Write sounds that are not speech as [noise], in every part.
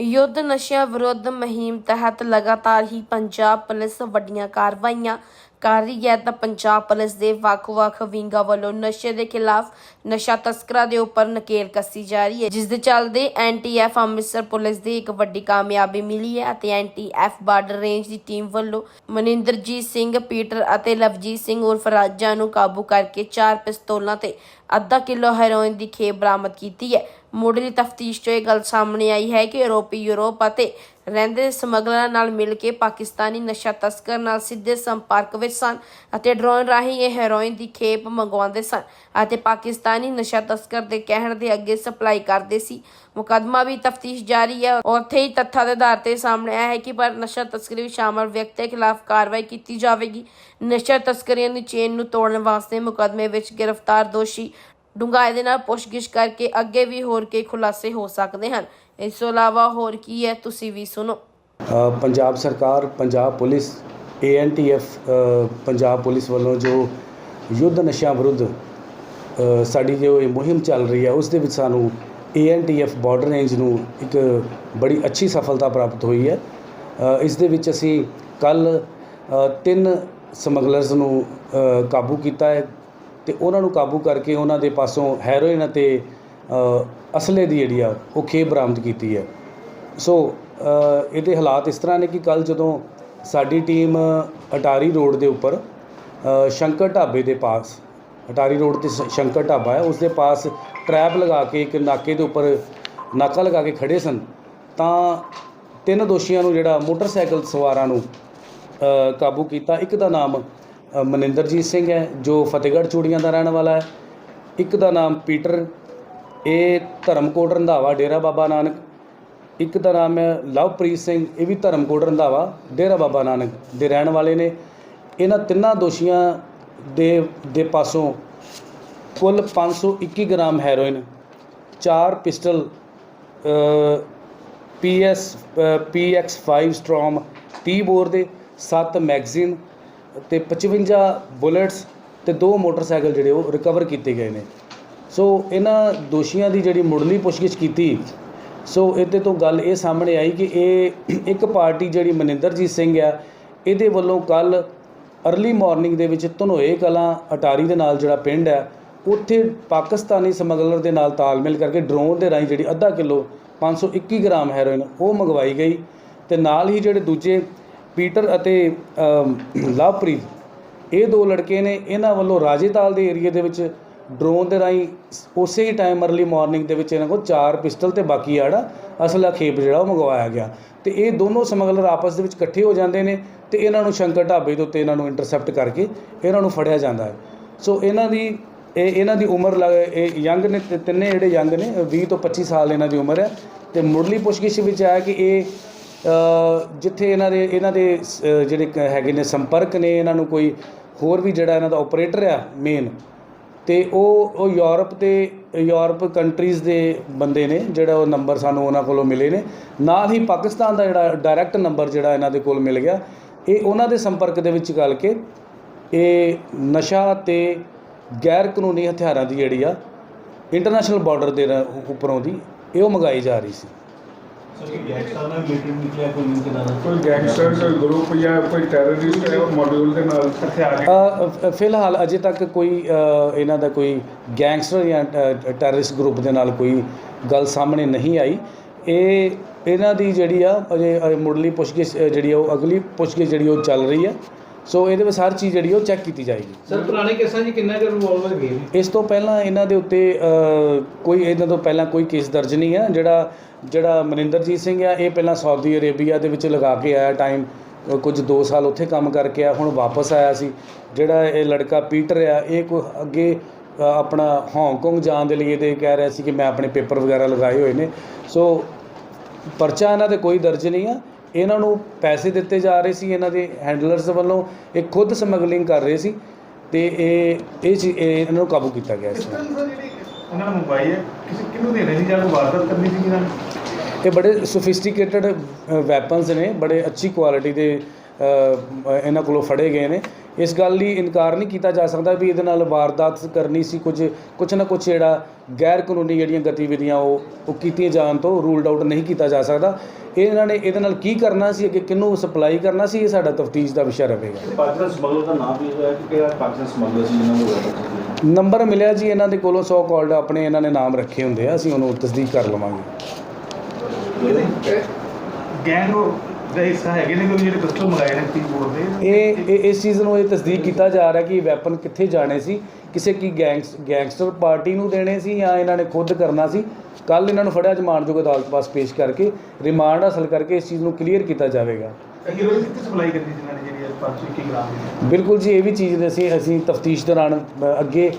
ਯੁੱਧ ਨਸ਼ਿਆਂ ਵਿਰੁੱਧ ਮੁਹਿੰਮ ਤਹਿਤ ਲਗਾਤਾਰ ਹੀ ਪੰਜਾਬ ਪੁਲਿਸ ਵੱਡੀਆਂ ਕਾਰਵਾਈਆਂ ਕਰ ਰਹੀ ਹੈ ਤਾਂ ਪੰਜਾਬ ਪੁਲਿਸ ਦੇ ਵੱਖ-ਵੱਖ ਵਿੰਗਾਂ ਵੱਲੋਂ ਨਸ਼ੇ ਦੇ ਖਿਲਾਫ ਨਸ਼ਾ ਤਸਕਰਾਂ ਦੇ ਉੱਪਰ ਨਕੇਲ ਕੱਸੀ ਜਾ ਰਹੀ ਹੈ, ਜਿਸ ਦੇ ਚੱਲਦੇ ਐਨਟੀਐਫ ਅੰਮ੍ਰਿਤਸਰ ਪੁਲਿਸ ਦੀ ਇੱਕ ਵੱਡੀ ਕਾਮਯਾਬੀ ਮਿਲੀ ਹੈ ਅਤੇ ਐਨਟੀਐਫ ਬਾਰਡਰ ਰੇਂਜ ਦੀ ਟੀਮ ਵੱਲੋਂ ਮਨਿੰਦਰਜੀਤ ਸਿੰਘ, ਪੀਟਰ ਅਤੇ ਲਵਜੀਤ ਸਿੰਘ ਉਰਫ ਰਾਜਾ ਨੂੰ ਕਾਬੂ ਕਰਕੇ ਚਾਰ ਪਿਸਤੌਲਾਂ ਤੇ ਅੱਧਾ ਕਿਲੋ ਹੈਰੋਇਨ ਦੀ ਖੇਪ ਬਰਾਮਦ ਕੀਤੀ ਹੈ। ਮੁੱਢਲੀ ਤਫਤੀਸ਼ 'ਚੋਂ ਇਹ ਗੱਲ ਸਾਹਮਣੇ ਆਈ ਹੈ ਕਿ ਆਰੋਪੀ ਯੂਰਪ ਅਤੇ ਰਹਿੰਦੇ ਸਮਗਲਰਾਂ ਨਾਲ ਮਿਲ ਕੇ ਪਾਕਿਸਤਾਨੀ ਨਸ਼ਾ ਤਸਕਰ ਨਾਲ ਸਿੱਧੇ ਸੰਪਰਕ ਵਿੱਚ ਸਨ ਅਤੇ ਡਰੋਨ ਰਾਹੀਂ ਇਹ ਹੈਰੋਇਨ ਦੀ ਖੇਪ ਮੰਗਵਾਉਂਦੇ ਸਨ ਅਤੇ ਪਾਕਿਸਤਾਨੀ ਨਸ਼ਾ ਤਸਕਰ ਦੇ ਕਹਿਣ ਦੇ ਅੱਗੇ ਸਪਲਾਈ ਕਰਦੇ ਸੀ। ਮੁਕੱਦਮਾ ਵੀ ਤਫਤੀਸ਼ ਜਾਰੀ ਹੈ। ਉੱਥੇ ਹੀ ਤੱਥਾਂ ਦੇ ਆਧਾਰ ਤੇ ਸਾਹਮਣੇ ਆਇਆ ਹੈ ਕਿ ਪਰ ਨਸ਼ਾ ਤਸਕਰੀ ਵਿੱਚ ਸ਼ਾਮਲ ਵਿਅਕਤੀਆਂ ਖਿਲਾਫ ਕਾਰਵਾਈ ਕੀਤੀ ਜਾਵੇਗੀ। ਨਸ਼ਾ ਤਸਕਰੀਆਂ ਦੀ ਚੇਨ ਨੂੰ ਤੋੜਨ ਵਾਸਤੇ ਮੁਕੱਦਮੇ ਵਿੱਚ ਗ੍ਰਿਫਤਾਰ ਦੋਸ਼ੀ ਡੂੰਘਾਈ ਦੇ ਨਾਲ ਪੁੱਛਗਿੱਛ ਕਰਕੇ ਅੱਗੇ ਵੀ ਹੋਰ ਕਈ ਖੁਲਾਸੇ ਹੋ ਸਕਦੇ ਹਨ। ਇਸ ਤੋਂ ਇਲਾਵਾ ਹੋਰ ਕੀ ਹੈ, ਤੁਸੀਂ ਵੀ ਸੁਣੋ। ਪੰਜਾਬ ਸਰਕਾਰ, Punjab police ANTF Punjab police ਵੱਲੋਂ ਜੋ ਯੁੱਧ ਨਸ਼ਿਆਂ ਵਿਰੁੱਧ ਸਾਡੀ ਜੋ ਇਹ ਮੁਹਿੰਮ ਚੱਲ ਰਹੀ ਹੈ, ਉਸ ਦੇ ਵਿੱਚ ਸਾਨੂੰ ਏਐਨਟੀਐਫ ਬਾਰਡਰ ਰੇਂਜ ਨੂੰ ਇੱਕ ਬੜੀ ਅੱਛੀ ਸਫਲਤਾ ਪ੍ਰਾਪਤ ਹੋਈ ਹੈ। ਇਸ ਦੇ ਵਿੱਚ ਅਸੀਂ ਕੱਲ ਤਿੰਨ ਸਮਗਲਰਸ ਨੂੰ ਕਾਬੂ ਕੀਤਾ ਹੈ। ਤੇ ਉਹਨਾਂ ਨੂੰ ਕਾਬੂ ਕਰਕੇ ਉਹਨਾਂ ਦੇ ਪਾਸੋਂ ਹੈਰੋਇਨ ਅਤੇ ਅਸਲੇ ਦੀ ਜਿਹੜੀ ਆ, ਉਹ ਖੇਪ ਬਰਾਮਦ ਕੀਤੀ ਹੈ। ਸੋ ਇਹਦੇ ਹਾਲਾਤ ਇਸ ਤਰ੍ਹਾਂ ਨੇ ਕਿ ਕੱਲ ਜਦੋਂ ਸਾਡੀ ਟੀਮ ਅਟਾਰੀ ਰੋਡ ਦੇ ਉੱਪਰ ਸ਼ੰਕਰ ਢਾਬੇ ਦੇ ਪਾਸ, ਅਟਾਰੀ ਰੋਡ ਤੇ ਸ਼- ਸ਼ੰਕਰ ਢਾਬਾ ਹੈ, ਉਸ ਦੇ ਪਾਸ ਟਰੈਪ ਲਗਾ ਕੇ ਇੱਕ ਨਾਕੇ ਦੇ ਉੱਪਰ ਨਾਕਾ ਲਗਾ ਕੇ ਖੜੇ ਸਨ, ਤਾਂ ਤਿੰਨ ਦੋਸ਼ੀਆਂ ਨੂੰ ਜਿਹੜਾ ਮੋਟਰਸਾਈਕਲ ਸਵਾਰਾਂ ਨੂੰ ਕਾਬੂ ਕੀਤਾ। ਇੱਕ ਦਾ ਨਾਮ ਮਨਿੰਦਰਜੀਤ ਸਿੰਘ ਹੈ, ਜੋ ਫਤਿਹਗੜ੍ਹ ਚੂੜੀਆਂ ਦਾ ਰਹਿਣ ਵਾਲਾ ਹੈ। ਇੱਕ ਦਾ ਨਾਮ ਪੀਟਰ, ਇਹ ਧਰਮਕੋਟ ਰੰਧਾਵਾ, ਡੇਰਾ ਬਾਬਾ ਨਾਨਕ। ਇੱਕ ਦਾ ਨਾਮ ਹੈ ਲਵਪ੍ਰੀਤ ਸਿੰਘ, ਇਹ ਵੀ ਧਰਮਕੋਟ ਰੰਧਾਵਾ, ਡੇਰਾ ਬਾਬਾ ਨਾਨਕ ਦੇ ਰਹਿਣ ਵਾਲੇ ਨੇ। ਇਹਨਾਂ ਤਿੰਨਾਂ ਦੋਸ਼ੀਆਂ ਦੇ ਦੇ ਪਾਸੋਂ ਕੁੱਲ 521 ਗ੍ਰਾਮ ਹੈਰੋਇਨ, ਚਾਰ ਪਿਸਟਲ ਪੀਐਸ ਪੀਐਕਸ5 ਸਟ੍ਰੋਮ 30 ਬੋਰ ਦੇ 7 ਮੈਗਜ਼ੀਨ ਤੇ 55 ਬੁਲੇਟਸ ਤੇ ਦੋ ਮੋਟਰਸਾਈਕਲ ਜਿਹੜੇ ਉਹ ਰਿਕਵਰ ਕੀਤੇ ਗਏ ਨੇ। ਸੋ ਇਹਨਾਂ ਦੋਸ਼ੀਆਂ ਦੀ ਜਿਹੜੀ ਮੁੱਢਲੀ ਪੁੱਛਗਿੱਛ ਕੀਤੀ ਸੋ ਇਹਦੇ ਤੋਂ ਗੱਲ ਇਹ ਸਾਹਮਣੇ ਆਈ ਕਿ ਇਹ ਇੱਕ ਪਾਰਟੀ ਜਿਹੜੀ ਮਨਿੰਦਰਜੀਤ ਸਿੰਘ ਆ, ਇਹਦੇ ਵੱਲੋਂ ਕੱਲ ਅਰਲੀ ਮਾਰਨਿੰਗ ਦੇ ਵਿੱਚ ਧਨੋਏ ਕਲਾਂ ਅਟਾਰੀ ਦੇ ਨਾਲ ਜਿਹੜਾ ਪਿੰਡ ਹੈ ਉੱਥੇ ਪਾਕਿਸਤਾਨੀ ਸਮਗਲਰ ਦੇ ਨਾਲ ਤਾਲਮੇਲ ਕਰਕੇ ਡਰੋਨ ਦੇ ਰਾਹੀਂ ਜਿਹੜੀ ਅੱਧਾ ਕਿਲੋ 521 ਗ੍ਰਾਮ ਹੈਰੋਇਨ ਉਹ ਮੰਗਵਾਈ ਗਈ ਤੇ ਨਾਲ ਹੀ ਜਿਹੜੇ ਦੂਜੇ ਪੀਟਰ ਅਤੇ ਅਮ, ਲਵਪ੍ਰੀਤ ਇਹ ਦੋ ਲੜਕੇ ਨੇ ਇਹਨਾਂ ਵੱਲੋਂ ਰਾਜੇਤਾਲ ਦੇ ਏਰੀਆ ਦੇ ਵਿੱਚ ਡਰੋਨ ਦੇ ਰਾਹੀਂ ਉਸੇ ਹੀ ਟਾਈਮ ਅਰਲੀ ਮਾਰਨਿੰਗ ਦੇ ਵਿੱਚ ਇਹਨਾਂ ਕੋਲ ਚਾਰ ਪਿਸਟਲ ਤੇ ਬਾਕੀ ਜਿਹੜਾ ਅਸਲਾ ਖੇਪ ਜਿਹੜਾ ਉਹ ਮੰਗਵਾਇਆ ਗਿਆ। ਤੇ ਇਹ ਦੋਨੋਂ ਸਮਗਲਰ ਆਪਸ ਦੇ ਵਿੱਚ ਇਕੱਠੇ ਹੋ ਜਾਂਦੇ ਨੇ ਤੇ ਇਹਨਾਂ ਨੂੰ ਸ਼ੰਕਰ ਢਾਬੇ ਦੇ ਉੱਤੇ ਇਹਨਾਂ ਨੂੰ ਇੰਟਰਸੈਪਟ ਕਰਕੇ ਇਹਨਾਂ ਨੂੰ ਫੜਿਆ ਜਾਂਦਾ ਹੈ। ਸੋ ਇਹਨਾਂ ਦੀ ਇਹ ਇਹਨਾਂ ਦੀ ਉਮਰ ਲੱਗ ਇਹ ਯੰਗ ਨੇ ਤਿੰਨੇ ਜਿਹੜੇ ਯੰਗ ਨੇ 20 ਤੋਂ 25 ਸਾਲ ਇਹਨਾਂ ਦੀ ਉਮਰ ਹੈ। ਤੇ ਮੁੱਢਲੀ ਪੁੱਛਗਿੱਛ ਵਿੱਚ ਆਇਆ ਕਿ ਇਹ ਜਿੱਥੇ ਇਹਨਾਂ ਦੇ ਇਹਨਾਂ ਦੇ ਸ- ਜਿਹੜੇ ਕ- ਹੈਗੇ ਨੇ ਸੰਪਰਕ ਨੇ, ਇਹਨਾਂ ਨੂੰ ਕੋਈ ਹੋਰ ਵੀ ਜਿਹੜਾ ਇਹਨਾਂ ਦਾ ਆਪਰੇਟਰ ਆ ਮੇਨ ਤੇ ਉਹ ਉਹ ਯੂਰਪ ਤੇ, ਯੂਰਪ ਕੰਟਰੀਜ਼ ਦੇ ਬੰਦੇ ਨੇ, ਜਿਹੜਾ ਉਹ ਨੰਬਰ ਸਾਨੂੰ ਉਹਨਾਂ ਕੋਲੋਂ ਮਿਲੇ ਨੇ। ਨਾਲ ਹੀ ਪਾਕਿਸਤਾਨ ਦਾ ਜਿਹੜਾ ਡਾਇਰੈਕਟ ਨੰਬਰ ਜਿਹੜਾ ਇਹਨਾਂ ਦੇ ਕੋਲ ਮਿਲ ਗਿਆ। ਇਹ ਉਹਨਾਂ ਦੇ ਸੰਪਰਕ ਦੇ ਵਿੱਚ ਗੱਲ ਕੇ, ਇਹ ਨਸ਼ਾ ਤੇ ਗੈਰ ਕਾਨੂੰਨੀ ਹਥਿਆਰਾਂ ਦੀ ਜਿਹੜੀ ਆ ਇੰਟਰਨੈਸ਼ਨਲ ਬਾਰਡਰ ਦੇ ਰ- ਉੱਪਰੋਂ ਦੀ, ਇਹ ਉਹ ਮੰਗਾਈ ਜਾ ਰਹੀ ਸੀ। ਕੋਈ ਗੈਂਗਸਟਰ ਕੋਈ ਗਰੁੱਪ ਜਾਂ ਕੋਈ ਟੈਰਰਿਸਟ ਹੈ ਉਹ ਮੋਡਿਊਲ ਦੇ ਨਾਲ ਅ, ਫਿਲਹਾਲ ਅਜੇ ਤੱਕ ਕੋਈ ਅ, ਇਹਨਾਂ ਦਾ ਕੋਈ ਗੈਂਗਸਟਰ ਜਾਂ ਟੈਰਰਿਸਟ ਗਰੁੱਪ ਦੇ ਨਾਲ ਕੋਈ ਗੱਲ ਸਾਹਮਣੇ ਨਹੀਂ ਆਈ। ਇਹ ਇਹਨਾਂ ਦੀ ਜਿਹੜੀ ਆ ਅਜੇ ਅਜੇ ਮੁੱਢਲੀ ਪੁੱਛਗਿੱਛ ਅ, ਜਿਹੜੀ ਆ ਉਹ ਅਗਲੀ ਪੁੱਛਗਿੱਛ ਜਿਹੜੀ ਉਹ ਚੱਲ ਰਹੀ ਹੈ ਸੋ ਇਹਦੇ ਵਿੱਚ ਹਰ ਚੀਜ਼ ਜਿਹੜੀ ਉਹ ਚੈੱਕ ਕੀਤੀ ਜਾਏਗੀ। ਸਰ ਪੁਰਾਣੇ ਕੇਸਾਂ 'ਚ ਕਿੰਨਾ ਕੁ ਰਿਵੋਲਵਰ ਗਏ ਨੇ ਇਸ ਤੋਂ ਪਹਿਲਾਂ ਇਹਨਾਂ ਦੇ ਉੱਤੇ ਕੋਈ ਇਹਨਾਂ ਤੋਂ ਪਹਿਲਾਂ ਕੋਈ ਕੇਸ ਦਰਜ ਨਹੀਂ ਹੈ ਜਿਹੜਾ ਜਿਹੜਾ ਮਨਿੰਦਰਜੀਤ ਸਿੰਘ ਆ ਇਹ ਪਹਿਲਾਂ ਸਾਊਦੀ ਅਰੇਬੀਆ ਦੇ ਵਿੱਚ ਲਗਾ ਕੇ ਆਇਆ ਟਾਈਮ ਕੁਝ 2 ਸਾਲ ਉੱਥੇ ਕੰਮ ਕਰਕੇ ਆ ਹੁਣ ਵਾਪਸ ਆਇਆ ਸੀ। ਜਿਹੜਾ ਇਹ ਲੜਕਾ ਪੀਟਰ ਆ ਇਹ ਕੋਈ ਅੱਗੇ ਆਪਣਾ ਹਾਂਗਕਾਂਗ ਜਾਣ ਦੇ ਲਈ ਇਹਦੇ ਕਹਿ ਰਿਹਾ ਸੀ ਕਿ ਮੈਂ ਆਪਣੇ ਪੇਪਰ ਵਗੈਰਾ ਲਗਾਏ ਹੋਏ ਨੇ। ਸੋ ਪਰਚਾ ਇਹਨਾਂ 'ਤੇ ਕੋਈ ਦਰਜ ਨਹੀਂ ਆ। ਇਹਨਾਂ ਨੂੰ ਪੈਸੇ ਦਿੱਤੇ ਜਾ ਰਹੇ ਸੀ, ਇਹਨਾਂ ਦੇ ਹੈਂਡਲਰਸ ਵੱਲੋਂ। ਇਹ ਖੁਦ ਸਮਗਲਿੰਗ ਕਰ ਰਹੇ ਸੀ ਤੇ ਇਹ ਇਹ ਚੀ- ਇਹ ਇਹਨਾਂ ਨੂੰ ਕਾਬੂ ਕੀਤਾ ਗਿਆ ਸੀ। ਪਿਸਟਲ ਜਿਹੜੀ ਉਹਨਾਂ ਨੂੰ ਮੰਗਵਾਈ ਹੈ। ਕਿਸੇ ਕਿਹਨੂੰ ਦੇਣੇ ਸੀ ਜਾਂ ਕੋਈ ਵਾਰਦਾਤ ਕਰਨੀ ਸੀ ਕਿਹਨਾਂ ਇਹ ਬੜੇ ਸੋਫਿਸਟੀਕੇਟਡ ਵੈਪਨਸ ਨੇ ਬੜੇ ਅੱਛੀ ਕੁਆਲਿਟੀ ਦੇ ਇਹਨਾਂ ਕੋਲੋਂ ਫੜੇ ਗਏ ਨੇ। ਇਸ ਗੱਲ ਲਈ ਇਨਕਾਰ ਨਹੀਂ ਕੀਤਾ ਜਾ ਸਕਦਾ ਵੀ ਇਹਦੇ ਨਾਲ ਵਾਰਦਾਤ ਕਰਨੀ ਸੀ ਕੁਝ ਕੁਝ ਨਾ ਕੁਝ ਜਿਹੜਾ ਗੈਰ ਕਾਨੂੰਨੀ ਜਿਹੜੀਆਂ ਗਤੀਵਿਧੀਆਂ ਉਹ ਉਹ ਕੀਤੀਆਂ ਜਾਣ ਤੋਂ ਰੂਲਡ ਆਊਟ ਨਹੀਂ ਕੀਤਾ ਜਾ ਸਕਦਾ। ਇਹ ਇਹਨਾਂ ਨੇ ਇਹਦੇ ਨਾਲ ਕੀ ਕਰਨਾ ਸੀ ਅੱਗੇ ਕਿਹਨੂੰ ਸਪਲਾਈ ਕਰਨਾ ਸੀ ਇਹ ਸਾਡਾ ਤਫਤੀਸ਼ ਦਾ ਵਿਸ਼ਾ ਰਹੇਗਾ। ਪਾਕਿਸਤਾਨ ਸਮਗਲਰ ਦਾ ਨਾਮ ਵੀ ਹੋਇਆ ਕਿ ਕਿਹੜਾ ਪਾਕਿਸਤਾਨ ਸਮਗਲਰ ਸੀ ਜਿਹਨਾਂ ਨੂੰ ਹੋਇਆ ਨੰਬਰ ਮਿਲਿਆ ਜੀ ਇਹਨਾਂ ਦੇ ਕੋਲੋਂ ਸੌ ਕਾਲਡ ਆਪਣੇ ਇਹਨਾਂ ਨੇ ਨਾਮ ਰੱਖੇ ਹੁੰਦੇ ਆ ਅਸੀਂ ਉਹਨੂੰ ਤਸਦੀਕ ਕਰ ਲਵਾਂਗੇ। ਗੈਂਗ ਦਾ ਹਿੱਸਾ ਹੈਗੇ ਨੇ ਕੋਈ ਜਿਹੜੇ ਪਿਸਟਲ ਮੰਗਾਏ ਨੇ ਟੀ ਬੋਰਡ ਦੇ ਇਹ ਇਹ- ਇਸ ਚੀਜ਼ ਨੂੰ ਇਹ ਤਸਦੀਕ ਕੀਤਾ ਜਾ ਰਿਹਾ ਕਿ ਵੈਪਨ ਕਿੱਥੇ ਜਾਣੇ ਸੀ ਕਿਸੇ ਕੀ ਗੈਂਗਸ ਗੈਂਗਸਟਰ ਪਾਰਟੀ ਨੂੰ ਦੇਣੇ ਸੀ ਜਾਂ ਇਹਨਾਂ ਨੇ ਖੁਦ ਕਰਨਾ ਸੀ। ਕੱਲ ਇਹਨਾਂ ਨੂੰ ਫੜਿਆ ਜਮਾਨਯੋਗ ਅਦਾਲਤ ਪਾਸ ਪੇਸ਼ ਕਰਕੇ ਰਿਮਾਂਡ ਹਾਸਲ ਕਰਕੇ ਇਸ ਚੀਜ਼ ਨੂੰ ਕਲੀਅਰ ਕੀਤਾ ਜਾਵੇਗਾ। ਹੀਰੋਇਨ ਕਿੱਥੇ ਸਪਲਾਈ ਕਰਦੀ ਸੀ ਇਹਨਾਂ ਨੇ ਜਿਹੜੀ 500 ਕੀ ਗ੍ਰਾਮ ਦੀ ਬਿਲਕੁਲ ਜੀ ਇਹ ਵੀ ਚੀਜ਼ ਦੇ ਅਸੀਂ ਅਸੀਂ ਤਫਤੀਸ਼ ਦੌਰਾਨ ਅ, ਅੱਗੇ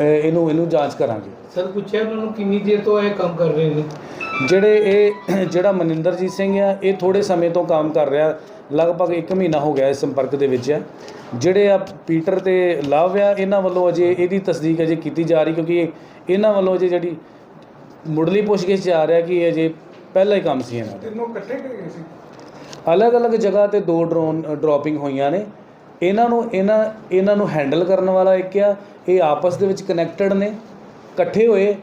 ਇਹਨੂੰ ਇਹਨੂੰ ਜਾਂਚ ਕਰਾਂਗੇ। ਸਰ ਪੁੱਛਿਆ ਉਹਨਾਂ ਨੂੰ ਕਿੰਨੀ ਦੇਰ ਤੋਂ ਇਹ ਕੰਮ ਕਰ ਰਹੇ ਨੇ? ਜਿਹੜੇ ਇਹ [clears throat] ਜਿਹੜਾ ਮਨਿੰਦਰਜੀਤ ਸਿੰਘ ਆ ਇਹ ਥੋੜੇ ਸਮੇਂ ਤੋਂ ਕੰਮ ਕਰ ਰਿਹਾ। ਲਗਭਗ 1 ਮਹੀਨਾ ਹੋ ਗਿਆ ਇਸ ਸੰਪਰਕ ਦੇ ਵਿੱਚ ਆ। ਜਿਹੜੇ ਆ ਪੀਟਰ ਤੇ ਲਵ ਆ ਇਹਨਾਂ ਵੱਲੋਂ ਅਜੇ ਇਹਦੀ ਤਸਦੀਕ ਅਜੇ ਕੀਤੀ ਜਾ ਰਹੀ ਕਿਉਂਕਿ ਇਹ- ਇਹਨਾਂ ਵੱਲੋਂ ਅਜੇ ਜਿਹੜੀ ਮੁੱਢਲੀ ਪੁੱਛਗਿੱਛ 'ਚ ਆ ਰਿਹਾ ਕਿ ਇਹ ਅਜੇ ਪਹਿਲਾ ਹੀ ਕੰਮ ਸੀ ਇਹਨਾਂ ਦਾ। ਤਿੰਨੋਂ ਇਕੱਠੇ ਗਏ ਸੀ? ਅਲੱਗ-ਅਲੱਗ ਜਗ੍ਹਾ ਤੇ ਦੋ ਡਰੋਨ ਡ੍ਰੌਪਿੰਗ ਹੋਈਆਂ ਨੇ। ਇਹਨਾਂ ਨੂੰ ਇਹਨਾਂ ਇਹਨਾਂ ਨੂੰ ਹੈਂਡਲ ਕਰਨ ਵਾਲਾ ਇੱਕ ਆ ਇਹ ਆਪਸ ਦੇ ਵਿੱਚ ਕਨੈਕਟਡ ਨੇ ਇਕੱਠੇ ਹੋਏ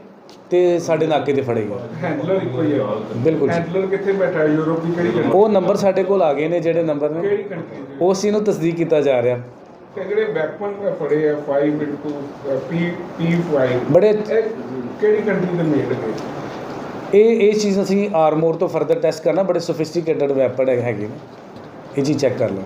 ਤੇ ਸਾਡੇ ਨਾਕੇ ਤੇ ਫੜੇ ਗਏ। ਹੈਂਡਲਰ ਇੱਕੋ ਹੀ ਹੈ ਬਿਲਕੁਲ ਜੀ। ਹੈਂਡਲਰ ਕਿੱਥੇ ਬੈਠਾ ਹੈ? ਯੂਰਪ ਦੀ ਕਿਹੜੀ ਕੰਟਰੀ ਉਹ ਨੰਬਰ ਸਾਡੇ ਕੋਲ ਆ ਗਏ ਨੇ ਜਿਹੜੇ ਨੰਬਰ ਨੇ। ਕਿਹੜੀ ਕੰਟਰੀ ਦੇ? ਉਸ ਚੀਜ਼ ਨੂੰ ਤਸਦੀਕ ਕੀਤਾ ਜਾ ਰਿਹਾ। ਤੇ ਜਿਹੜੇ ਵੈਪਨ ਫੜੇ ਆ 5 ਇਨਟੂ ਪੀ ਪੀ5 ਬੜੇ ਇਹ ਕਿਹੜੀ ਕੰਟਰੀ ਦੇ ਮੇਡ ਨੇ? ਇਹ ਇਹ ਚੀਜ਼ ਅਸੀਂ ਆਰਮੋਰ ਤੋਂ ਫਰਦਰ ਟੈਸਟ ਕਰਨਾ ਬੜੇ ਸੋਫਿਸਟੀਕੇਟਡ ਵੈਪਨ ਹੈਗੇ ਨੇ। ਇਹ ਚੀਜ਼ ਚੈੱਕ ਕਰ ਲਓ।